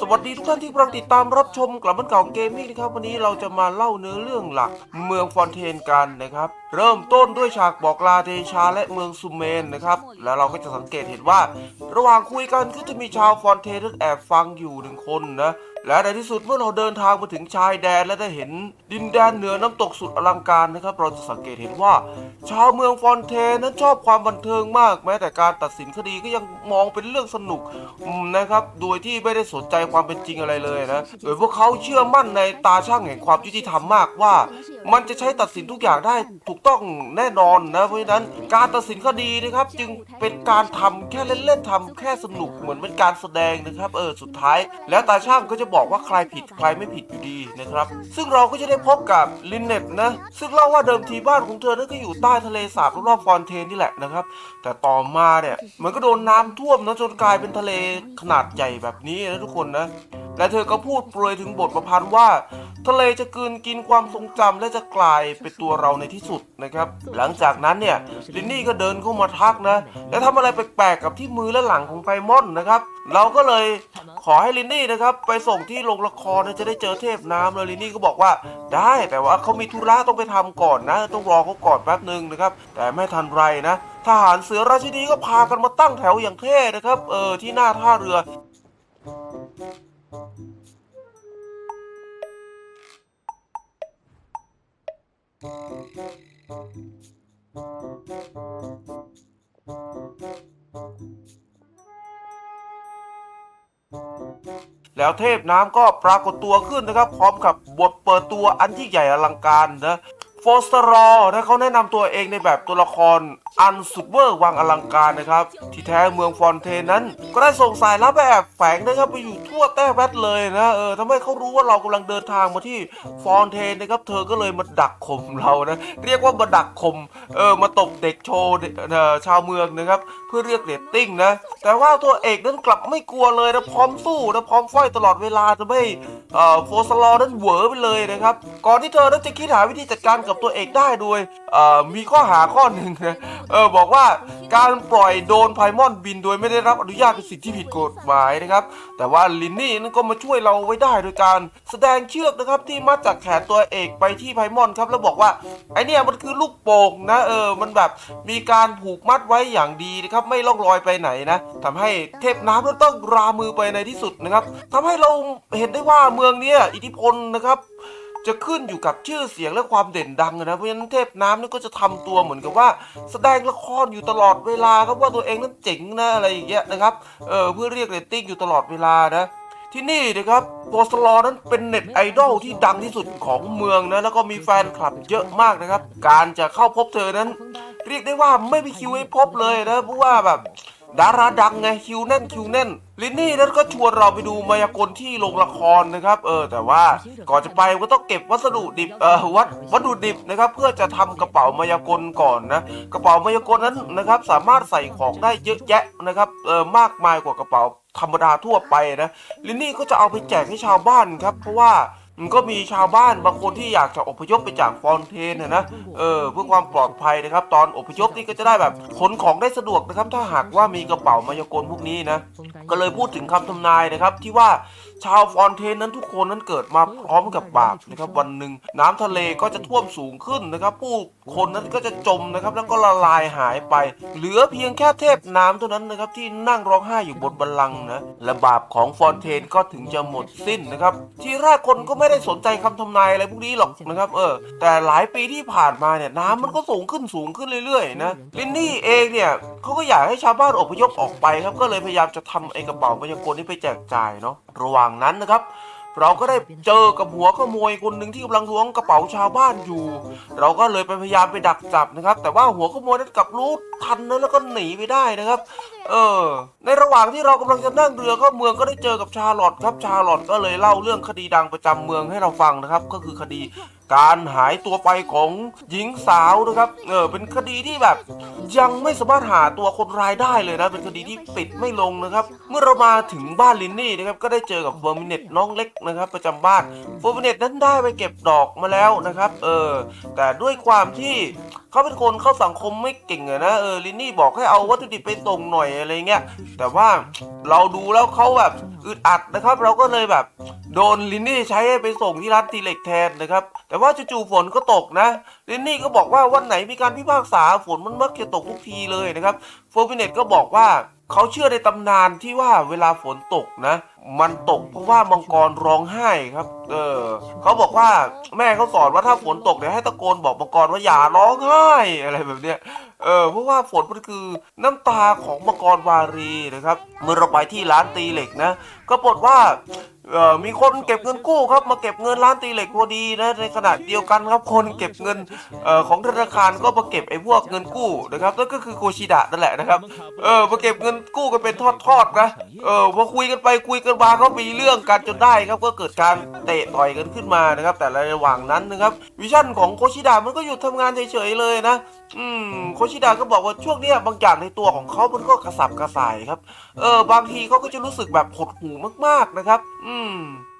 สวัสดีทุกท่านที่กำลังติดตามรับชมกลับมันเก่าเกมมิ่งนะครับ วันนี้เราจะมาเล่าเนื้อเรื่องหลักเมืองฟอนเทนกันนะครับเริ่มต้นด้วยฉากบอกลาเดชาและเมืองซูเมนนะครับ แล้วเราก็จะสังเกตเห็นว่า ระหว่างคุยกันก็จะมีชาวฟอนเทนแอบฟังอยู่หนึ่งคนนะ และในที่สุดเมื่อเราเดินทางมาถึงชายแดนและได้เห็นดินแดนเหนือน้ำตกสุดอลังการนะครับ เราจะสังเกตเห็นว่า ชาวเมืองฟอนเทนนั้นชอบความบันเทิงมาก แม้แต่การตัดสินคดีก็ยังมองเป็นเรื่องสนุกนะครับ โดยที่ไม่ได้สนใจความเป็นจริงอะไรเลยนะ โดยพวกเขาเชื่อมั่นในตาช่างแห่งความยุติธรรมมากว่า มันจะใช้ตัดสินทุกอย่างได้ถูกต้องแน่นอนนะเพราะฉะนั้นการตัดสินคดีนะครับ จึงเป็นการทำแค่เล่นๆทำแค่สนุกเหมือนเป็นการแสดงนะครับเออสุดท้าย แล้วตาช่างก็จะบอกว่าใครผิดใครไม่ผิดอยู่ดีนะครับ ซึ่งเราก็จะได้พบกับลินเน็ตนะซึ่งเล่าว่าเดิมทีบ้านของเธอนั้นก็อยู่ใต้ทะเลสาบรอบๆฟอนเทนนี่แหละนะครับ แต่ต่อมาเนี่ยมันก็โดนน้ำท่วมนะจนกลายเป็นทะเลขนาดใหญ่แบบนี้นะทุกคนนะ และเธอก็พูดโปรยถึงบทประพันธ์ว่า ทะเลจะกืนกินความทรงจำและจะกลายเป็นตัวเราในที่สุดนะครับ หลังจากนั้นเนี่ยลินนี่ก็เดินเข้ามาทักนะ และทำอะไรแปลกๆกับที่มือและหลังของไพมอนนะครับ เราก็เลยขอให้ลินนี่นะครับ ไปส่งที่โรงละครนะจะได้เจอเทพน้ำเลยลินนี่ก็บอกว่า ได้แต่ว่าเขามีธุระต้องไปทำก่อนนะ ต้องรอเขาก่อนแป๊บหนึ่งนะครับ แต่ไม่ทันไรนะทหารเสือราชินีก็พากันมาตั้งแถวอย่างเท่นะครับ เออที่หน้าท่าเรือ แล้วเทพน้ำก็ปรากฏตัวขึ้นนะครับ พร้อมกับบทเปิดตัวอันที่งใหญ่อลังการนะ ฟสเตอรอนะเขาแนะนำตัวเองในแบบตัวละครอันสุดเวอร์วังอลังการนะครับ ที่แท้เมืองฟอนเทนนั้น ก็ได้ส่งสายลับไปแอบแฝงนะครับไปอยู่ทั่วแต้แวดเลยนะเออทำให้เขารู้ว่าเรากำลังเดินทางมาที่ฟอนเทนนะครับ เธอก็เลยมาดักข่มเรานะเรียกว่ามาดักข่มเออมาตบเด็กโชว์เออชาวเมืองนะครับ เพื่อเรียกเรตติ้งนะ แต่ว่าตัวเอกนั้นกลับไม่กลัวเลยนะพร้อมสู้นะพร้อมไฟตลอดเวลาจะไม่เออโฟสลอนั้นเหวอไปเลยนะครับ ก่อนที่เธอนั้นจะคิดหาวิธีจัดการกับตัวเอกได้โดยมีข้อหาข้อหนึ่งนะเออบอกว่าการปล่อยโดนไพมอนบินโดยไม่ได้รับอนุญาตเป็นสิ่งที่ผิดกฎหมายนะครับ แต่ว่าลินนี่นั้นก็มาช่วยเราไว้ได้โดยการแสดงเชือกนะครับที่มัดจากแขนตัวเอกไปที่ไพมอนครับแล้วบอกว่าไอเนี่ยมันคือลูกโป่งนะเออมันแบบมีการผูกมัดไว้อย่างดีนะครับไม่ล่องลอยไปไหนนะทำให้เทพน้ำนั้นต้องรามือไปในที่สุดนะครับทำให้เราเห็นได้ว่าเมืองเนี้ยอิทธิพลนะครับ จะขึ้นอยู่กับชื่อเสียงและความเด่นดังนะเพราะฉะนั้นเทพน้ำนี่ก็จะทำตัวเหมือนกับว่าแสดงละครอยู่ตลอดเวลาครับว่าตัวเองนั้นเจ๋งนะอะไรอย่างเงี้ยนะครับเออเพื่อเรียกเรตติ้งอยู่ตลอดเวลานะที่นี่นะครับโปสลอนั้นเป็นเน็ตไอดอลที่ดังที่สุดของเมืองนะแล้วก็มีแฟนคลับเยอะมากนะครับ การจะเข้าพบเธอนั้น เรียกได้ว่าไม่มีคิวให้พบเลยนะเพราะว่าแบบ ดาราดังไงคิวแน่นคิวแน่น ลินนี่นั้นก็ชวนเราไปดูมายากลที่โรงละครนะครับ เออ แต่ว่าก่อนจะไปก็ต้องเก็บวัสดุดิบเออวัดวัตถุดิบนะครับ เพื่อจะทำกระเป๋ามายากลก่อนนะกระเป๋ามายากลนั้นนะครับ สามารถใส่ของได้เยอะแยะนะครับเออมากมายกว่ากระเป๋าธรรมดาทั่วไปนะลินนี่ก็จะเอาไปแจกให้ชาวบ้านครับ เพราะว่า มันก็มีชาวบ้านบางคนที่อยากจะอพยพไปจากฟอนเทนนะนะเออเพื่อความปลอดภัยนะครับ ตอนอพยพนี่ก็จะได้แบบขนของได้สะดวกนะครับ ถ้าหากว่ามีกระเป๋ามายากลพวกนี้นะก็เลยพูดถึงคำทำนายนะครับที่ว่า ชาวฟอนเทนนั้นทุกคนนั้นเกิดมาพร้อมกับบาปนะครับวันหนึ่งน้ำทะเลก็จะท่วมสูงขึ้นนะครับ ผู้คนนั้นก็จะจมนะครับแล้วก็ละลายหายไป เหลือเพียงแค่เทพน้ำเท่านั้นนะครับที่นั่งร้องไห้อยู่บนบัลลังก์นะและบาปของฟอนเทนก็ถึงจะหมดสิ้นนะครับ ทีแรกคนก็ไม่ได้สนใจคำทำนายอะไรพวกนี้หรอกนะครับเออแต่หลายปีที่ผ่านมาเนี่ยน้ำมันก็สูงขึ้นสูงขึ้นเรื่อยๆนะลินนี่เองเนี่ยเขาก็อยากให้ชาวบ้านอพยพออกไปครับก็เลยพยายามจะทำไอ้กระเป๋ามายากลนี้ไปแจกจ่ายเนาะ ระหว่างนั้นนะครับ เราก็ได้เจอกับหัวขโมยคนหนึ่งที่กำลังล้วงกระเป๋าชาวบ้านอยู่ เราก็เลยไปพยายามไปดักจับนะครับ แต่ว่าหัวขโมยนั้นกลับรู้ทันนะแล้วก็หนีไปได้นะครับ เออ ในระหว่างที่เรากำลังจะนั่งเรือเข้าเมืองก็ได้เจอกับชาลอตครับชาลอตก็เลยเล่าเรื่องคดีดังประจำเมืองให้เราฟังนะครับ ก็คือคดี การหายตัวไปของหญิงสาวนะครับ เออ เป็นคดีที่แบบ ยังไม่สามารถหาตัวคนร้ายได้เลยนะ เป็นคดีที่ปิดไม่ลงนะครับ เมื่อเรามาถึงบ้านลินนี่นะครับ ก็ได้เจอกับเฟอร์มิเนตน้องเล็กนะครับ ประจำบ้านเฟอร์มิเนตนั้นได้ไปเก็บดอกมาแล้วนะครับ เออ แต่ด้วยความที่เขาเป็นคนเข้าสังคมไม่เก่งอะนะ เออ ลินนี่บอกให้เอาวัตถุดิบไปส่งหน่อยอะไรเงี้ย แต่ว่าเราดูแล้วเขาแบบอึดอัดนะครับ เราก็เลยแบบ โดนลินนี่ใช้ให้ไปส่งที่ร้านตีเหล็กแทนนะครับแต่ว่าจู่ๆฝนก็ตกนะลินนี่ก็บอกว่าวันไหนมีการพิพากษาฝนมันมักจะตกทุกทีเลยนะครับโฟร์ฟิเนตก็บอกว่าเขาเชื่อในตำนานที่ว่าเวลาฝนตกนะ มันตกเพราะว่ามังกรร้องไห้ครับ เออเขาบอกว่าแม่เขาสอนว่าถ้าฝนตกเนี่ยให้ตะโกนบอกมังกรว่าอย่าร้องไห้อะไรแบบเนี้ยเออเพราะว่าฝนมันคือน้ำตาของมังกรวารีนะครับเมื่อเราไปที่ร้านตีเหล็กนะ ก็ปรากฏว่า เออมีคนเก็บเงินกู้ครับมาเก็บเงินร้านตีเหล็กพอดีนะในขณะเดียวกันครับคนเก็บเงินเอ่อของธนาคารก็มาเก็บไอ้พวกเงินกู้นะครับนั่นก็คือโคชิดะนั่นแหละนะครับเออมาเก็บเงินกู้กันเป็นทอดๆนะเออพอคุยกันไปคุยกันมาก็มีเรื่องกันจนได้ครับก็เกิดการเตะต่อยกันขึ้นมานะครับ แต่ระหว่างนั้นนะครับวิชั่นของโคชิดะมันก็หยุดทำงานเฉยๆเลยนะอืมโคชิดะก็บอกว่าช่วงนี้บางอย่างในตัวของเขามันก็กระสับกระส่ายครับเออบางทีเขาก็จะรู้สึกแบบหดหูมากๆนะครับ อืม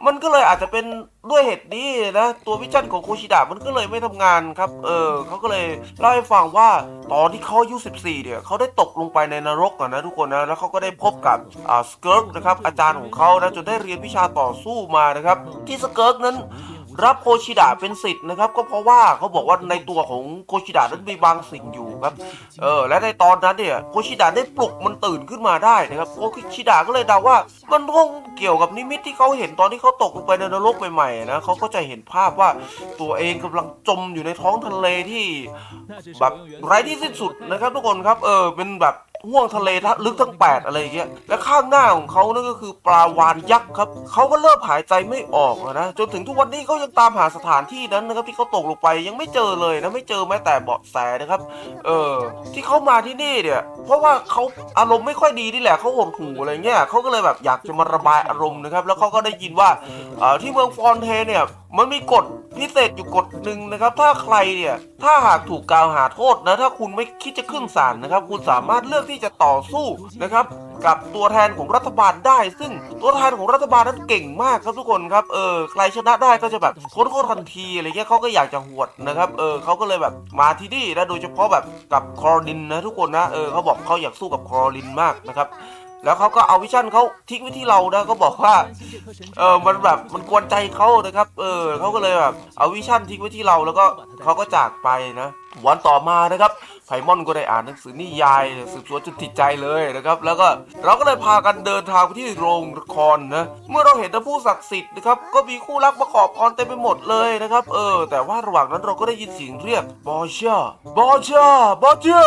มันก็เลยอาจจะเป็นด้วยเหตุนี้นะ ตัววิชั่นของโคชิดะมันก็เลยไม่ทำงานครับ เออเขาก็เลยเล่าให้ฟังว่าตอนที่เขาอายุ14 เนี่ยเขาได้ตกลงไปในนรกอะนะทุกคนนะแล้วเขาก็ได้พบกับอ่าสเกิร์กนะครับอาจารย์ของเขานะจนได้เรียนวิชาต่อสู้มานะครับ ที่สเกิร์กนั้น รับโคชิดะเป็นสิทธิ์นะครับ ก็เพราะว่าเขาบอกว่าในตัวของโคชิดะนั้นมีบางสิ่งอยู่ครับเออและในตอนนั้นเนี่ยโคชิดะได้ปลุกมันตื่นขึ้นมาได้นะครับโคชิดะก็เลยเดาว่า มันคงเกี่ยวกับนิมิตที่เขาเห็นตอนที่เขาตกลงไปในนรกใหม่ๆนะเขาก็จะเห็นภาพว่าตัวเองกำลังจมอยู่ในท้องทะเลที่แบบไร้ที่สิ้นสุดนะครับทุกคนครับเออเป็นแบบ ห่วงทะเลลึกทั้งแปดอะไรอย่างเงี้ย และข้างหน้าของเขานั่นก็คือปลาวานยักษ์ครับ เขาก็เริ่มหายใจไม่ออกนะ จนถึงทุกวันนี้เขายังตามหาสถานที่นั้นนะครับที่เขาตกลงไปยังไม่เจอเลยนะ ไม่เจอแม้แต่เบาะแสนะครับ เออ ที่เขามาที่นี่เนี่ย เพราะว่าเขาอารมณ์ไม่ค่อยดีนี่แหละเขาหดหูอะไรเงี้ยเขาก็เลยแบบอยากจะมาระบายอารมณ์นะครับ แล้วเขาก็ได้ยินว่าที่เมืองฟอนเทเนี่ยมันมีกฎพิเศษอยู่กฎหนึ่งนะครับ ถ้าใครเนี่ย ถ้าหากถูกกล่าวหาโทษนะ ถ้าคุณไม่คิดจะขึ้นศาลนะครับ คุณสามารถเลือกที่จะต่อสู้นะครับกับตัวแทนของรัฐบาลได้ ซึ่งตัวแทนของรัฐบาลนั้นเก่งมากครับทุกคนครับเออใครชนะได้ก็จะแบบโค้นโทษทันทีอะไรเงี้ยเขาก็อยากจะหวดนะครับเออเขาก็เลยแบบมาที่นี่นะโดยเฉพาะแบบกับคอรินนะทุกคนนะเออเขาบอกเขาอยากสู้กับคอรินมากนะครับ แล้วเขาก็เอาวิชั่นเขาทิ้งไว้ที่เรานะก็บอกว่าเออมันแบบมันกวนใจเขานะครับเออเขาก็เลยแบบเอาวิชั่นทิ้งไว้ที่เราแล้วก็เขาก็จากไปนะวันต่อมานะครับไพมอนก็ได้อ่านหนังสือนิยายสืบสวนจนติดใจเลยนะครับ แล้วก็เราก็เลยพากันเดินทางไปที่โรงละครนะเมื่อเราเห็นท่านผู้ศักดิ์สิทธิ์นะครับก็มีคู่รักมาขอบพรเต็มไปหมดเลยนะครับ เออ แต่ว่าระหว่างนั้นเราก็ได้ยินเสียงเรียกบอชาบอชาบอชา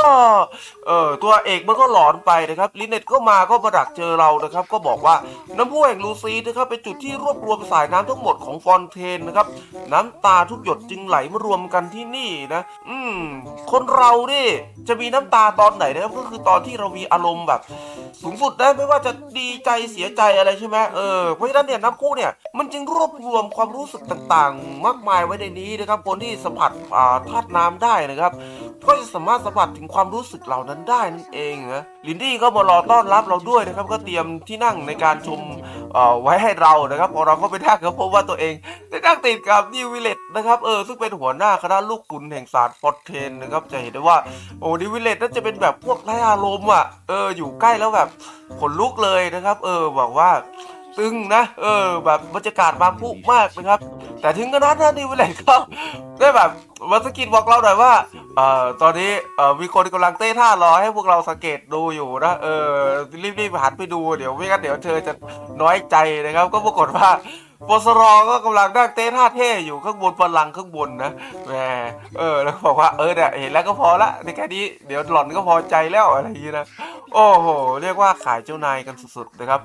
เออตัวเอกมันก็หลอนไปนะครับลินเน็ตก็มาก็มาดักเจอเรานะครับ ก็บอกว่าน้ำพุแห่งลูซีนะครับเป็นจุดที่รวบรวมสายน้ำทั้งหมดของฟอนเทนนะครับ น้ำตาทุกหยดจึงไหลมารวมกันที่นี่นะ อืม คนเราเนี่จะมีน้ำตาตอนไหนนะครับก็คือตอนที่เรามีอารมณ์แบบ สูงสุดนะไม่ว่าจะดีใจเสียใจอะไรใช่ไหมเออเพราะฉะนั้นเนี่ยน้ำคู่เนี่ยมันจึงรวบรวมความรู้สึกต่างๆ มากมายไว้ในนี้นะครับคนที่สัมผัสอาธาตุน้ำได้นะครับ ก็จะสามารถสัมผัสถึงความรู้สึกเหล่านั้นได้นั่นเองนะลินดี้ก็มารอต้อนรับเราด้วยนะครับ ก็เตรียมที่นั่งในการชมไว้ให้เรานะครับพอเราก็ไปนั่งก็พบว่าตัวเองได้นั่งติดกับนิววิลเลตนะครับเออซึ่งเป็นหัวหน้าคณะลูกขุนแห่งศาสตร์ฟอร์เทนนะครับจะเห็นได้ว่าโอ้นิววิลเลตน่าจะเป็นแบบพวกไร้อารมณ์อะเอออยู่ใกล้แล้วแบบขนลุกเลยนะครับ เออบอกว่า ตึงนะ เออ แบบบรรยากาศบางพุมากนะครับ แต่ถึงกระนั้นนะนิวเลตก็ได้แบบมาสกิดบอกเราหน่อยว่าเอ่อตอนนี้เอ่อมีคนกำลังเต้ท่ารอให้พวกเราสังเกตดูอยู่นะเออรีบๆหันไปดูเดี๋ยวไม่งั้นเดี๋ยวเธอจะน้อยใจนะครับ ก็ปรากฏว่า ปสรก็กำลังนั่งเต้ท่าเท่อยู่ข้างบนพลังข้างบนนะแหมเออแล้วบอกว่าเออเนี่ยเห็นแล้วก็พอละในแค่นี้เดี๋ยวหล่อนก็พอใจแล้วอะไรอย่างนี้นะโอ้โหเรียกว่าขายเจ้านายกันสุดๆนะครับ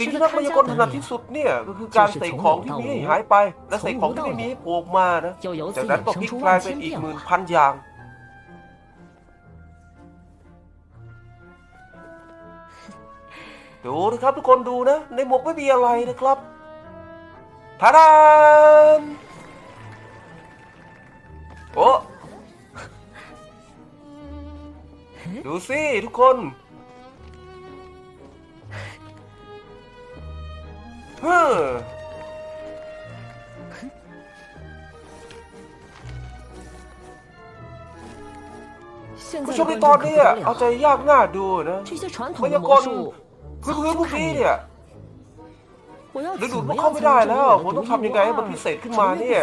สิ่งที่นักมายากลถนัดที่สุดเนี่ยก็คือการใส่ของที่มีหายไป และใส่ของที่ไม่มีโผล่มานะจากนั้นก็พลิกกลายเป็นอีกหมื่นพันอย่างดูนะครับทุกคนดูนะ ในหมวกไม่มีอะไรนะครับ ทาดาโอ้ดูสิทุกคน เฮ้อผู้ชมในตอนนี้เอาใจยากง่าดูนะไม่ยากรณ์พื้นๆพวกนี้เนี่ย ฤดูก็เข้าไม่ได้แล้ว ผมต้องทำยังไงให้มันพิเศษขึ้นมาเนี่ย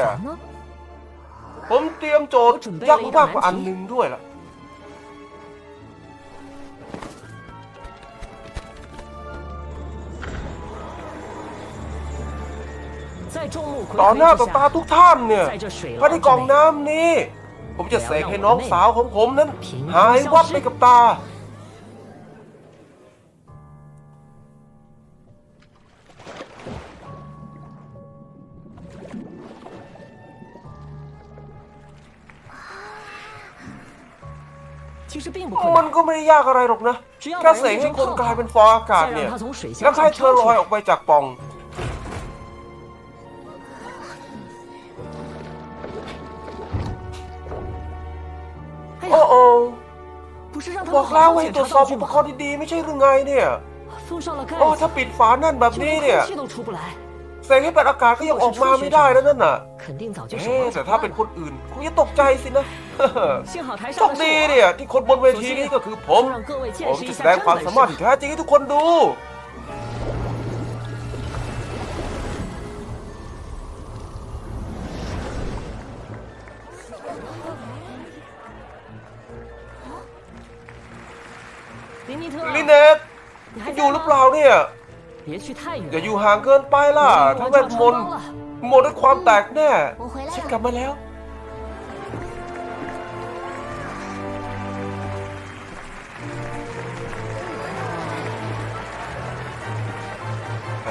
ผมเตรียมโจทย์ยากมากกว่าอันหนึ่งด้วยล่ะต่อหน้าต่อตาทุกท่านเนี่ยภายในกองน้ำนี้ ผมจะเสกให้น้องสาวของผมนั้น หายวับไปกับตา มันก็ไม่ได้ยากอะไรหรอกนะแค่เสกให้คนกลายเป็นฟองอากาศเนี่ย แล้วให้เธอลอยออกไปจากป่อง โอ้โอ้บอกแล้วให้ตรวจสอบอุปกรณ์ดีๆไม่ใช่หรือไงเนี่ย โอ้ถ้าปิดฝานั่นแบบนี้เนี่ยเสกให้เป็นอากาศก็ยังออกมาไม่ได้แล้วนั่นน่ะเฮ้แต่ถ้าเป็นคนอื่นคงจะตกใจสินะ โชคดีเนี่ยที่คนบนเวทีนี่ก็คือผมผมจะแสดงความสามารถแท้จริงให้ทุกคนดูลินเนตอยู่หรือเปล่าเนี่ยอย่าอยู่ห่างเกินไปล่ะทั้งแมทมน์หมดด้วยความแตกแน่ฉันกลับมาแล้ว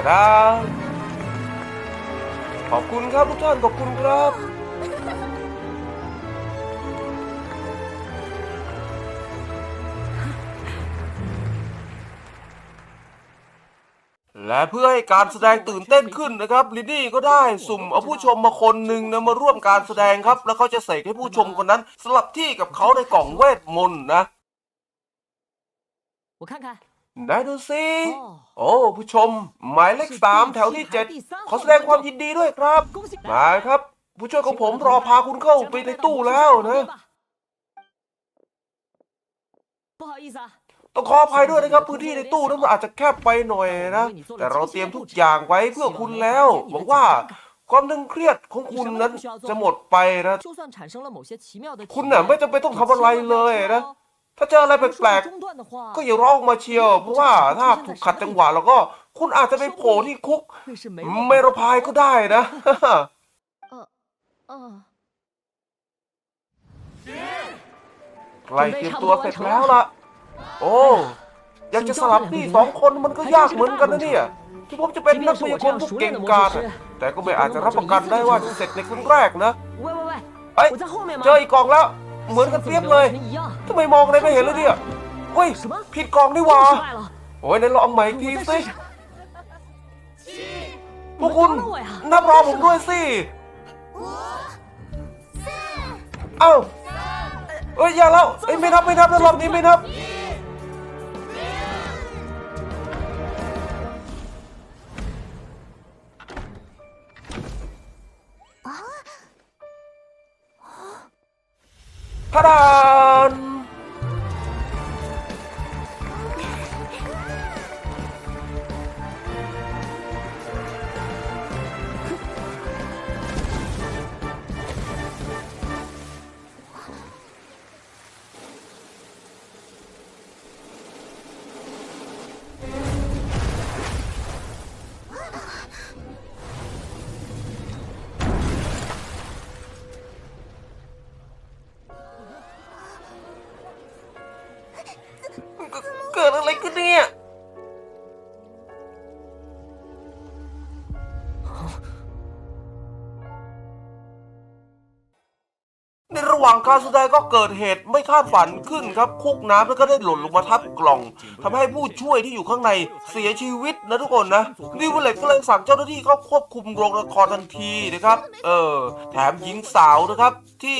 ตาดาขอบคุณครับทุกท่าน ขอบคุณครับ และเพื่อให้การแสดงตื่นเต้นขึ้นนะครับลินนี่ก็ได้สุ่มเอาผู้ชมมาคนหนึ่งนะมาร่วมการแสดงครับ แล้วเขาจะเสกให้ผู้ชมคนนั้น สลับที่กับเขาในกล่องเวทมนต์นะ 我看看， ได้ดูสิ โอ้ ผู้ชม หมายเลขสามแถวที่เจ็ดขอแสดงความยินดีด้วยครับมาครับ ผู้ช่วยของผมรอพาคุณเข้าไปในตู้แล้วนะ ต้องขออภัยด้วยนะครับ พื้นที่ในตู้นั้นอาจจะแคบไปหน่อยนะ แต่เราเตรียมทุกอย่างไว้เพื่อคุณแล้วหวังว่าความตึงเครียดของคุณนั้นจะหมดไปนะ คุณน่ะไม่จำเป็นต้องทำอะไรเลยนะ ถ้าเจออะไรแปลกๆ ก็อย่าร้องมาเชียว เพราะว่าถ้าถูกขัดจังหวะแล้วก็ คุณอาจจะไปโผล่ที่คุกเมรพายก็ได้นะใกล้เตรียมตัวเสร็จแล้วล่ะ โอ้อยากจะสลับนี่สองคนมันก็ยากเหมือนกันนะเนี่ยถึงผมจะเป็นนักมายากลผู้เก่งกาจแต่ก็ไม่อาจจะรับประกันได้ว่าจะเสร็จในครั้งแรกนะเอ้ยเจออีกกองแล้ว เหมือนกันเปรียบเลย ทำไมมองอะไรไม่เห็นเลยที่อะเฮ้ยผิดกองนี่หว่าโอ้ยไหนลองใหม่อีทีสิพวกคุณนับรอผมด้วยสิเอ้าเอ้ยอย่าแล้วเอ้ไม่นับไม่นับแล้รอบนี้ไม่นับพระดาน ดอะไรขึ้นเนี่ยในระหว่างการแสดงก็เกิดเหตุไม่คาดฝันขึ้นครับคุกน้ำแล้วก็ได้หล่นลงมาทับกล่องทำให้ผู้ช่วยที่อยู่ข้างในเสียชีวิตนะทุกคนนะดิวเล็กก็เลยสั่งเจ้าหน้าที่เข้าควบคุมโรงละครทันทีนะครับ เออ แถมหญิงสาวนะครับที่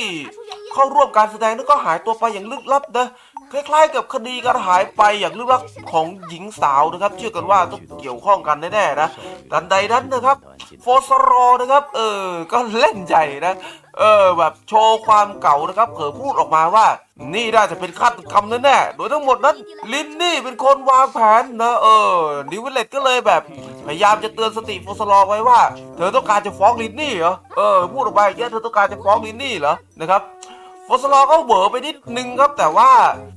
เข้าร่วมการแสดงนั้นก็หายตัวไปอย่างลึกลับนะ คล้ายๆกับคดีการหายไปอย่างลึกลับของหญิงสาวนะครับ เชื่อกันว่าต้องเกี่ยวข้องกันแน่ๆนะทันใดนั้นนะครับโฟสรอนะครับเออก็เล่นใหญ่นะเออแบบโชว์ความเก่านะครับเผยพูดออกมาว่า นี่น่าจะเป็นฆาตกรรมแน่ๆโดยทั้งหมดนั้นลินนี่เป็นคนวางแผนนะเออนิวเลตก็เลยแบบพยายามจะเตือนสติโฟสรอไว้ว่า เธอต้องการจะฟ้องลินนี่เหรอเออพูดออกไปอย่างเงี้ยเธอต้องการจะฟ้องลินนี่เหรอนะครับ ฟอสลอก็เหวอไปนิดนึงครับ แต่ว่า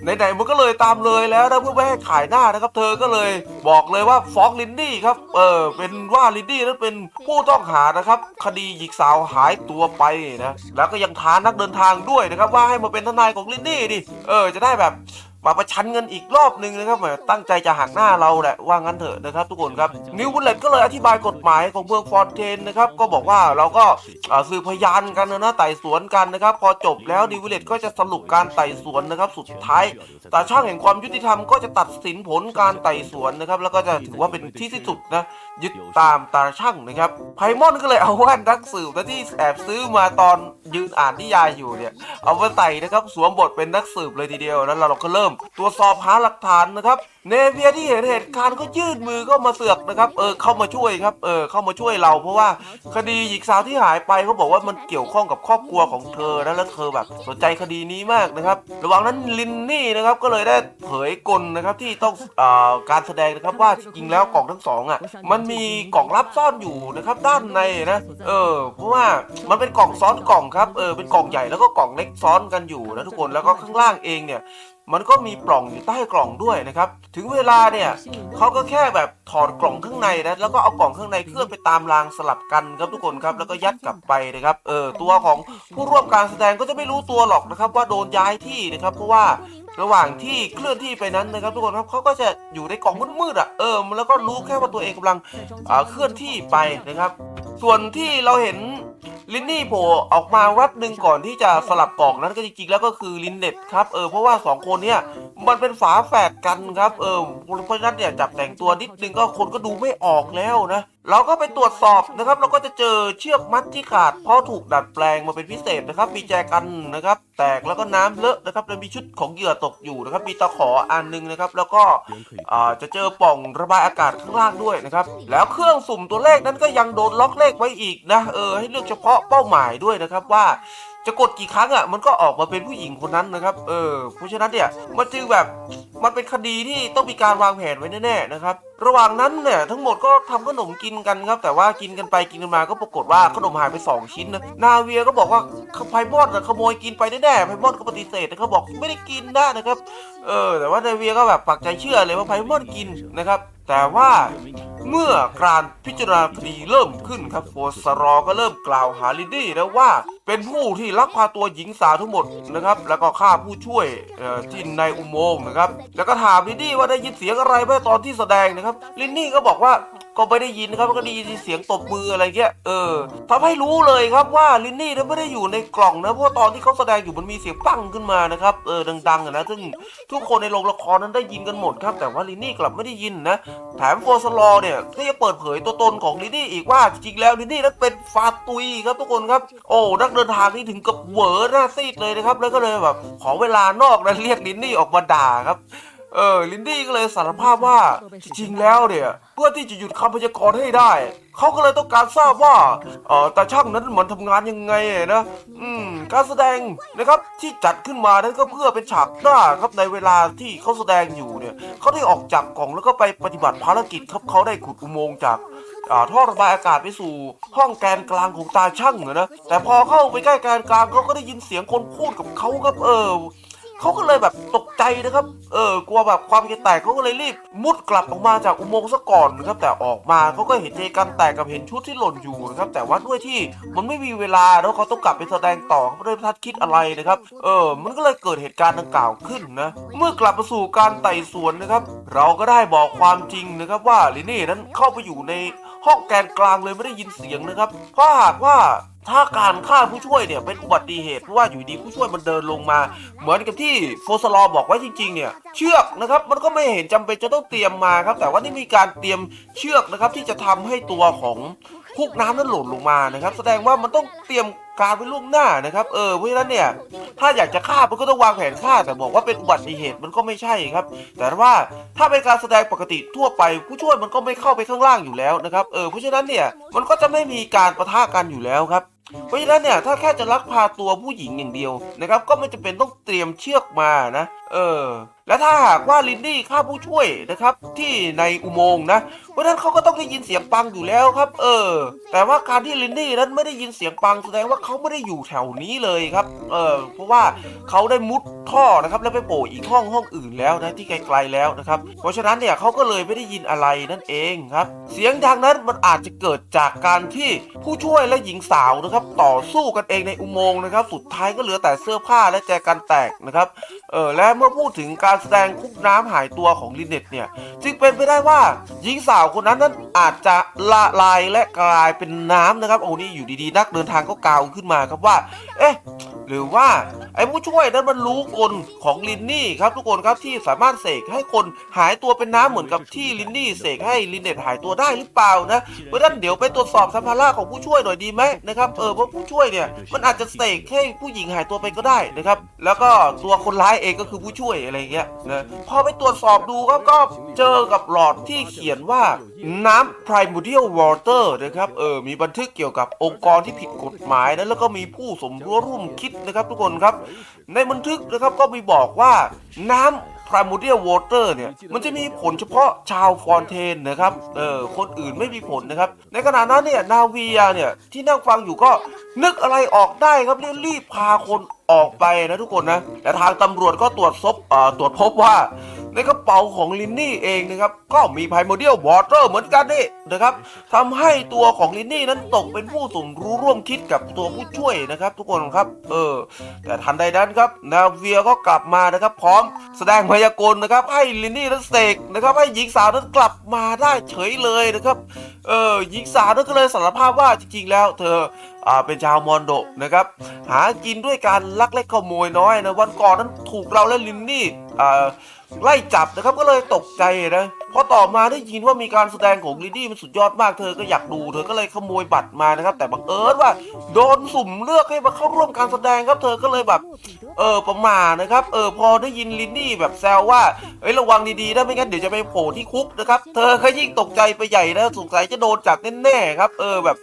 ไหนๆมันก็เลยตามเลยแล้วนะเพื่อไม่ให้ขายหน้านะครับ เธอก็เลยบอกเลยว่าฟ้องลินดี้ครับ เออเป็นว่าลินดี้นั้นเป็นผู้ต้องหานะครับ คดีหญิงสาวหายตัวไปนะแล้วก็ยังท้านักเดินทางด้วยนะครับ ว่าให้มาเป็นทนายของลินดี้ดิเออจะได้แบบ มาประชันเงินอีกรอบหนึ่งนะครับแหมตั้งใจจะหักหน้าเราแหละว่างั้นเถอะนะครับทุกคนครับนิวบุลเลตก็เลยอธิบายกฎหมายของเมืองฟอนเทนนะครับก็บอกว่าเราก็อ่าสืบพยานกันนะไต่สวนกันนะครับพอจบแล้วนิวบุลเลตก็จะสรุปการไต่สวนนะครับสุดท้ายตาช่างแห่งความยุติธรรมก็จะตัดสินผลการไต่สวนนะครับแล้วก็จะถือว่าเป็นที่ที่สุดนะยึดตามตาช่างนะครับไพมอนก็เลยเอาแว่นนักสืบนะที่แอบซื้อมาตอนยืนอ่านนิยายอยู่เนี่ยเอามาใส่นะครับสวมบทเป็นนักสืบเลยทีเดียวแล้วเราก็เริ่มตรวจสอบหาหลักฐานนะครับ เนเวียที่เห็นเหตุการณ์ก็ยื่นมือเข้ามาเสือกนะครับ เออเข้ามาช่วยครับเออเข้ามาช่วยเรา เพราะว่าคดีหญิงสาวที่หายไปเขาบอกว่ามันเกี่ยวข้องกับครอบครัวของเธอนะแล้วเธอแบบสนใจคดีนี้มากนะครับ ระหว่างนั้นลินนี่นะครับก็เลยได้เผยกลนะครับที่ต้องอ่าการแสดงนะครับว่าจริงแล้วกล่องทั้งสองอะมันมีกล่องลับซ่อนอยู่นะครับด้านในนะเออเพราะว่ามันเป็นกล่องซ้อนกล่องครับเออเป็นกล่องใหญ่แล้วก็กล่องเล็กซ้อนกันอยู่นะทุกคนแล้วก็ข้างล่างเองเนี่ย มันก็มีปล่องอยู่ใต้กล่องด้วยนะครับ ถึงเวลาเนี่ยเขาก็แค่แบบถอดกล่องข้างในนะแล้วก็เอากล่องข้างในเคลื่อนไปตามรางสลับกันครับทุกคนครับแล้วก็ยัดกลับไปนะครับเออตัวของผู้ร่วมการแสดงก็จะไม่รู้ตัวหรอกนะครับ ว่าโดนย้ายที่นะครับ เพราะว่าระหว่างที่เคลื่อนที่ไปนั้นนะครับ ทุกคนครับเขาก็จะอยู่ในกล่องมืดๆอะเออแล้วก็รู้แค่ว่าตัวเองกำลังอ่าเคลื่อนที่ไปนะครับ ส่วนที่เราเห็น ลินนี่โผล่ออกมาแวับหนึ่งก่อนที่จะสลับกล่องนั้นก็จริงๆ แล้วก็คือลินเน็ตครับเออเพราะว่าสองคนเนี่ยมันเป็นฝาแฝดกันครับเออเพราะฉะนั้นเนี่ยจับแต่งตัวนิดนึงก็คนก็ดูไม่ออกแล้วนะ เราก็ไปตรวจสอบนะครับ เราก็จะเจอเชือกมัดที่ขาดเพราะถูกดัดแปลงมาเป็นพิเศษนะครับ มีแจกันนะครับ แตกแล้วก็น้ำเลอะนะครับแล้วมีชุดของเหยื่อตกอยู่นะครับ มีตะขออันหนึงนะครับ แล้วก็จะเจอป่องระบายอากาศข้างล่างด้วยนะครับ แล้วเครื่องสุ่มตัวเลขนั้นก็ยังโดนล็อกเลขไว้อีกนะเออให้เลือกเฉพาะเป้าหมายด้วยนะครับว่าจะกดกี่ครั้งอะมันก็ออกมาเป็นผู้หญิงคนนั้นนะครับ เออเพราะฉะนั้นเนี่ยมันจึงแบบมันเป็นคดีที่ต้องมีการวางแผนไว้แน่ๆนะครับระหว่างนั้นเนี่ยทั้งหมดก็ทำขนมกินกันครับ แต่ว่ากินกันไปกินกันมาก็ปรากฏว่าขนมหายไปสองชิ้นนะนาเวียก็บอกว่าไพมอนน่ะขโมยกินไปแน่ๆไพมอนก็ปฏิเสธนะครับบอกไม่ได้กินนะนะครับเออแต่ว่านาเวียก็แบบปักใจเชื่อเลยว่าไพมอนกินนะครับ แต่ว่าเมื่อการพิจารณาคดีเริ่มขึ้นครับโฟสรอก็เริ่มกล่าวหาลินดี้แล้วว่าเป็นผู้ที่ลักพาตัวหญิงสาวทั้งหมดนะครับแล้วก็ฆ่าผู้ช่วยที่ในอุโมงค์นะครับแล้วก็ถามลินดี้ว่าได้ยินเสียงอะไรไหมตอนที่แสดงนะครับลินนี่ก็บอกว่าก็ไม่ได้ยินนะครับก็ได้ยินเสียงตบมืออะไรเงี้ยเออทำให้รู้เลยครับว่าลินนี่นั้นไม่ได้อยู่ในกล่องนะเพราะตอนที่เขาแสดงอยู่มันมีเสียงปั้งขึ้นมานะครับเออดังๆนะซึ่งทุกคนในโรงละครนั้นได้ยินกันหมดครับ แต่ว่าลินนี่กลับไม่ได้ยินนะแถมโฟสลอเนี่ยก็ยังเปิดเผยตัวตนของลินนี่อีกว่าจริงๆแล้วลินนี่นั้นเป็นฟาตุยครับทุกคนครับ โอ้นักเดินทางนี่ถึงกับเหวอหน้าซีดเลยนะครับแล้วก็เลยแบบขอเวลานอกนะเรียกลินนี่ออกมาด่าครับ เออลินดี้ก็เลยสารภาพว่าจริงๆแล้วเนี่ย เพื่อที่จะหยุดคำพยากรณ์ให้ได้ เขาก็เลยต้องการทราบว่าเออตาช่างนั้นมันทำงานยังไงนะอืมการแสดงนะครับที่จัดขึ้นมานั้นก็เพื่อเป็นฉากหน้าครับในเวลาที่เขาแสดงอยู่เนี่ย เขาได้ออกจากกล่องแล้วก็ไปปฏิบัติภารกิจครับเขาได้ขุดอุโมงค์จากท่อระบายอากาศไปสู่ห้องแกนกลางของตาช่างอนะแต่พอเข้าไปใกล้แกนกลางเขาก็ได้ยินเสียงคนพูดกับเขาครับเออ เขาก็เลยแบบตกใจนะครับ เออกลัวแบบความจะแตกเขาก็เลยรีบมุดกลับออกมาจากอุโมงค์ซะก่อนนะครับ แต่ออกมาเขาก็เห็นเจกันแตกกับเห็นชุดที่หล่นอยู่นะครับ แต่ว่าด้วยที่มันไม่มีเวลาแล้วเขาต้องกลับไปแสดงต่อเขาไม่ได้ทัดคิดอะไรนะครับ เออ มันก็เลยเกิดเหตุการณ์ดังกล่าวขึ้นนะ เมื่อกลับมาสู่การไต่สวนนะครับ เราก็ได้บอกความจริงนะครับว่าลินี่นั้นเข้าไปอยู่ในห้องแกนกลางเลยไม่ได้ยินเสียงนะครับ เพราะหากว่า ถ้าการฆ่าผู้ช่วยเนี่ยเป็นอุบัติเหตุเพราะว่าอยู่ดีผู้ช่วยมันเดินลงมา เหมือนกับที่โฟสลอบอกไว้จริงๆเนี่ยเชือกนะครับมันก็ไม่เห็นจำเป็นจะต้องเตรียมมาครับ แต่ว่านี่มีการเตรียมเชือกนะครับที่จะทำให้ตัวของคุกน้ำนั้นหล่นลงมานะครับ แสดงว่ามันต้องเตรียมการไว้ล่วงหน้านะครับเออเพราะฉะนั้นเนี่ยถ้าอยากจะฆ่ามันก็ต้องวางแผนฆ่าแต่บอกว่าเป็นอุบัติเหตุมันก็ไม่ใช่ครับ แต่ว่าถ้าเป็นการแสดงปกติทั่วไป ผู้ช่วยมันก็ไม่เข้าไปข้างล่างอยู่แล้วนะครับเออเพราะฉะนั้นเนี่ยมันก็จะไม่มีการประทะกันอยู่แล้วครับ เพราะฉะนั้นเนี่ยถ้าแค่จะลักพาตัวผู้หญิงอย่างเดียวนะครับก็ไม่จำเป็นต้องเตรียมเชือกมานะเออและถ้าหากว่าลินดี้ฆ่าผู้ช่วยนะครับที่ในอุโมงค์นะเพราะฉะนั้นเขาก็ต้องได้ยินเสียงปังอยู่แล้วครับ เออ แต่ว่าการที่ลินดี้นั้นไม่ได้ยินเสียงปังแสดงว่าเขาไม่ได้อยู่แถวนี้เลยครับเออเพราะว่าเขาได้มุดท่อนะครับแล้วไปโผล่อีกห้องห้องอื่นแล้วนะที่ไกลๆแล้วนะครับ เพราะฉะนั้นเนี่ยเขาก็เลยไม่ได้ยินอะไรนั่นเองครับ เสียงดังนั้นมันอาจจะเกิดจากการที่ผู้ช่วยและหญิงสาวนะครับต่อสู้กันเองในอุโมงค์นะครับ สุดท้ายก็เหลือแต่เสื้อผ้าและแจกันแตกนะครับเออและเมื่อพูดถึงการแสดงคุกน้ำหายตัวของลินเน็ตเนี่ยจึงเป็นไปได้ว่าหญิงสาวคนนั้นนั้นอาจจะละลายและกลายเป็นน้ำนะครับโอ้นี่อยู่ดีๆ นักเดินทางก็กล่าวขึ้นมาครับว่า เอ๊ะ หรือว่าไอ้ผู้ช่วยนั้นมันรู้กลของลินนี่ครับทุกคนครับที่สามารถเสกให้คนหายตัวเป็นน้ำเหมือนกับที่ลินนี่เสกให้ลินเนตหายตัวได้หรือเปล่านะเพราะฉะนั้นเดี๋ยวไปตรวจสอบสัมภาระของผู้ช่วยหน่อยดีไหมนะครับเออเพราะผู้ช่วยเนี่ยมันอาจจะเสกให้ผู้หญิงหายตัวไปก็ได้นะครับแล้วก็ตัวคนร้ายเองก็คือผู้ช่วยอะไรเงี้ยนะพอไปตรวจสอบดูครับก็เจอกับหลอดที่เขียนว่าน้ำ primordial water นะครับเออมีบันทึกเกี่ยวกับองค์กรที่ผิดกฎหมายนะแล้วก็มีผู้สมรู้ร่วมคิดนะครับทุกคนครับ ในบันทึกนะครับก็มีบอกว่าน้ำพราม o เดีย a l water เนี่ย มันจะมีผลเฉพาะชาวฟอนเทนนะครับเออคนอื่นไม่มีผลนะครับ ในขณะนั้นเนี่ย นาวียเนี่ย ที่นั่งฟังอยู่ก็นึกอะไรออกได้ครับรีบรีบพาคนออกไปนะทุกคนนะแต่ทางตำรวจก็ตรวจซบตรวจพบว่า ในกระเป๋าของลินนี่เองนะครับ ก็มีไพโมเดียลวอเตอร์เหมือนกันนี่นะครับทำให้ตัวของลินนี่นั้นตกเป็นผู้สมรู้ร่วมคิดกับตัวผู้ช่วยนะครับ ทุกคนครับ เออ แต่ทันใดนั้นครับ นาเวียก็กลับมานะครับ พร้อมแสดงพยากลนะครับ ให้ลินนี่นั้นเสกนะครับ ให้หญิงสาวนั้นกลับมาได้เฉยเลยนะครับ เออ หญิงสาวนั้นก็เลยสารภาพว่าจริงๆ แล้ว เธออ่าเป็นชาวมอนโดนะครับ หากินด้วยการลักเล็กขโมยน้อยนะวันก่อนนั้นถูกเราและลินนี่อ่า ไล่จับนะครับก็เลยตกใจนะ พอต่อมาได้ยินว่ามีการแสดงของลินดี้มันสุดยอดมากเธอก็อยากดูเธอก็เลยขโมยบัตรมานะครับ แต่บังเอิญว่าโดนสุ่มเลือกให้มาเข้าร่วมการแสดงครับ เธอก็เลยแบบเออประมาทนะครับเออพอได้ยินลินนี่แบบแซวว่าเอ้ยระวังดีๆนะไม่งั้นเดี๋ยวจะไปโผล่ที่คุกนะครับเธอก็ยิ่งตกใจไปใหญ่นะสงสัยจะโดนจับแน่ๆครับ เออแบบ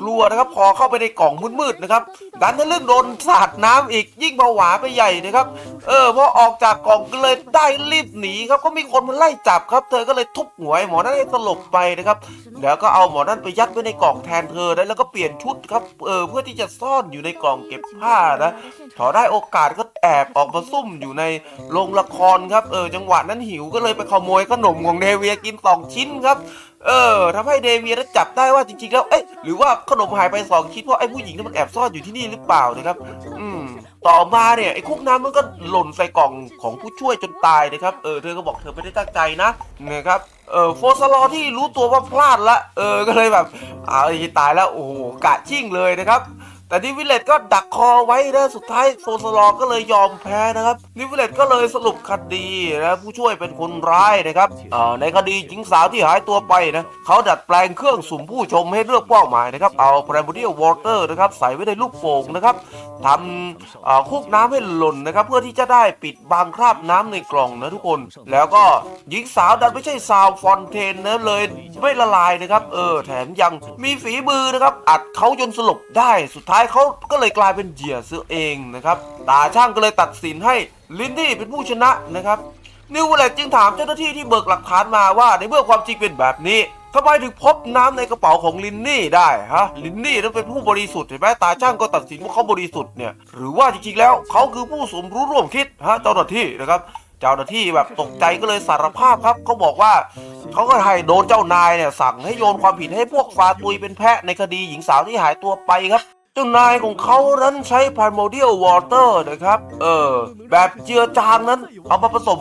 กลัวนะครับพอเข้าไปในกล่องมืดๆนะครับดันทะลึ่งโดนสาดน้ำอีกยิ่งเบาหวาไปใหญ่นะครับ เออพอออกจากกล่องก็เลยได้รีบหนีครับก็มีคนมาไล่จับครับ เธอก็เลยทุบหัวไอ้หมอนั่นให้สลบไปนะครับ แล้วก็เอาหมอนั่นไปยัดไว้ในกล่องแทนเธอนะแล้วก็เปลี่ยนชุดครับเออเพื่อที่จะซ่อนอยู่ในกล่องเก็บผ้านะพอได้โอกาสก็แอบออกมาซุ่มอยู่ในโรงละครครับเออจังหวะนั้นหิวก็เลยไปขโมยขนมของเดเวียกินสองชิ้นครับเออทำให้เดเวียนั้นจับได้ว่าจริงๆแล้วเอ๊ะหรือว่าขนมหายไปสองชิ้นเพราะไอ้ผู้หญิงนี่มันแอบซ่อนอยู่ที่นี่หรือเปล่านะครับ อืม ต่อมาเนี่ยไอ้คุกน้ำมันก็หล่นใส่กล่องของผู้ช่วยจนตายนะครับ เออเธอก็บอกเธอไม่ได้ตั้งใจนะนะครับเออโฟสลอที่รู้ตัวว่าพลาดละเออก็เลยแบบอ้าวไอ้ตายแล้วโอ้โหกะชิ่งเลยนะครับ แต่นิวิเลตก็ดักคอไว้นะสุดท้ายโฟสลอก็เลยยอมแพ้นะครับนิวิเลตก็เลยสรุปคดีนะผู้ช่วยเป็นคนร้ายนะครับในคดีหญิงสาวที่หายตัวไปนะเขาดัดแปลงเครื่องสุ่มผู้ชมให้เลือกเป้าหมายนะครับเอา primordial water นะครับใส่ไว้ในลูกโป่งนะครับทำคุกน้ำให้หล่นนะครับ เพื่อที่จะได้ปิดบังคราบน้ำในกล่องนะทุกคน แล้วก็หญิงสาวดันไม่ใช่ซาวฟอนเทนนะเลยไม่ละลายนะครับ เออแถมยังมีฝีมือนะครับอัดเขาจนสลบได้สุดท้ายเขาก็เลยกลายเป็นเหยื่อเสือเองนะครับตาช่างก็เลยตัดสินให้ลินดี้เป็นผู้ชนะนะครับนิวเวลจึงถามเจ้าหน้าที่ที่เบิกหลักฐานมาว่าในเมื่อความจริงเป็นแบบนี้ทำไมถึงพบน้ำในกระเป๋าของลินนี่ได้ฮะลินนี่นั้นเป็นผู้บริสุทธิ์เห็นไหมตาช่างก็ตัดสินว่าเขาบริสุทธิ์เนี่ยหรือว่าจริงๆแล้วเขาคือผู้สมรู้ร่วมคิดฮะเจ้าหน้าที่นะครับเจ้าหน้าที่แบบตกใจก็เลยสารภาพครับเขาบอกว่าเขาก็ให้โดนเจ้านายเนี่ยสั่งให้โยนความผิดให้พวกฟาตุยเป็นแพะในคดีหญิงสาวที่หายตัวไปครับ จ้านายของเขานั้นใช้พาร์โมเดียลวอเตอร์นะครับ เออ แบบเจือจางนั้นเอามาผสม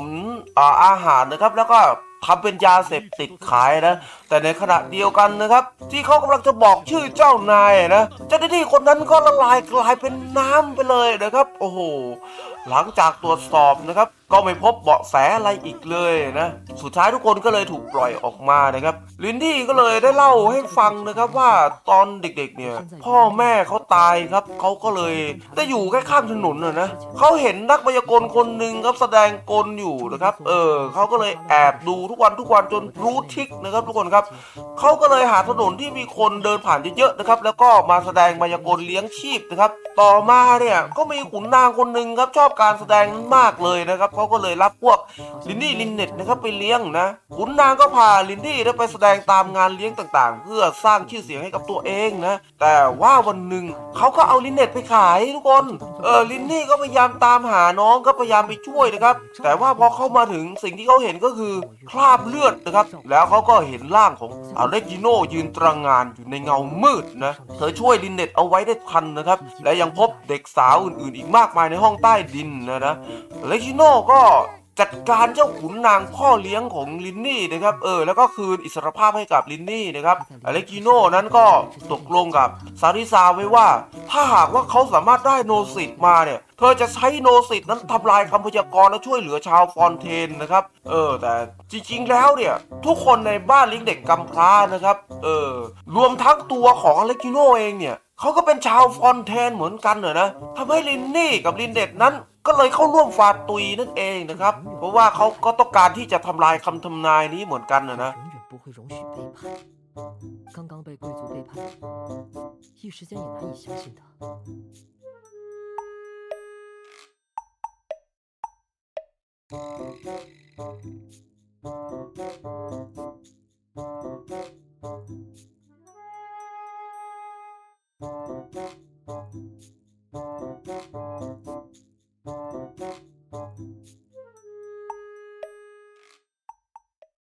อาอาหารนะครับ แล้วก็ทำเป็นยาเสพติดขายนะ แต่ในขณะเดียวกันนะครับ ที่เขากำลังจะบอกชื่อเจ้านายนะเจ้าหน้าที่คนนั้นก็ละลายกลายเป็นน้ำไปเลยนะครับ โอ้โห หลังจากตรวจสอบนะครับ ก็ไม่พบเบาะแสอะไรอีกเลยนะ สุดท้ายทุกคนก็เลยถูกปล่อยออกมานะครับ ลินดี้ก็เลยได้เล่าให้ฟังนะครับว่าตอนเด็กๆเนี่ย พ่อแม่เขาตายครับเขาก็เลยได้อยู่แค่ข้ามถนนนะนะเขาเห็นนักพยากลคนหนึ่งครับแสดงกลอยู่นะครับ เออเขาก็เลยแอบดูทุกวันทุกวันจนรู้ทิกนะครับ ทุกคนครับเขาก็เลยหาถนนที่มีคนเดินผ่านเยอะๆนะครับ แล้วก็มาแสดงมายากลเลี้ยงชีพนะครับ ต่อมาเนี่ยก็มีขุนนางคนหนึ่งครับชอบการแสดงนั้นมากเลยนะครับเขาก็เลยรับพวกลินนี่ลินเน็ตนะครับไปเลี้ยงนะขุนนางก็พาลินนี่ได้ไปแสดงตามงานเลี้ยงต่างๆ เพื่อสร้างชื่อเสียงให้กับตัวเองนะ แต่ว่าวันหนึ่งเขาก็เอาลินเน็ตไปขายทุกคนเออลินนี่ก็พยายามตามหาน้องก็พยายามไปช่วยนะครับ แต่ว่าพอเข้ามาถึงสิ่งที่เขาเห็นก็คือคราบเลือดนะครับ แล้วเขาก็เห็นร่างของอเล็กจิโนยืนตระงานอยู่ในเงามืดนะ เธอช่วยลินเน็ตเอาไว้ได้ทันนะครับ และยังพบเด็กสาวอื่นๆ อีกมากมายในห้องใต้ดินนะนะเล็กจิโน่ก็จัดการเจ้าขุนนางพ่อเลี้ยงของลินนี่นะครับ เออ แล้วก็คืนอิสรภาพให้กับลินนี่นะครับอเล็กิโนนั้นก็ตกลงกับซาริซาไว้ว่า ถ้าหากว่าเขาสามารถได้โนสิตมาเนี่ย เธอจะใช้โนสิตนั้นทำลายคำพยากรณ์และช่วยเหลือชาวฟอนเทนนะครับ เออ แต่จริงๆแล้วเนี่ย ทุกคนในบ้านเลี้ยงเด็กกำพร้านะครับ เออ รวมทั้งตัวของอเล็กิโนเองเนี่ยเขาก็เป็นชาวฟอนเทนเหมือนกันเหรอนะทำให้ลินนี่กับลินเด็ดนั้น ก็เลยเข้าร่วมฟาตุยนั่นเองนะครับ เพราะว่าเขาก็ต้องการที่จะทำลายคำทำนายนี้เหมือนกันนะนะ刚刚，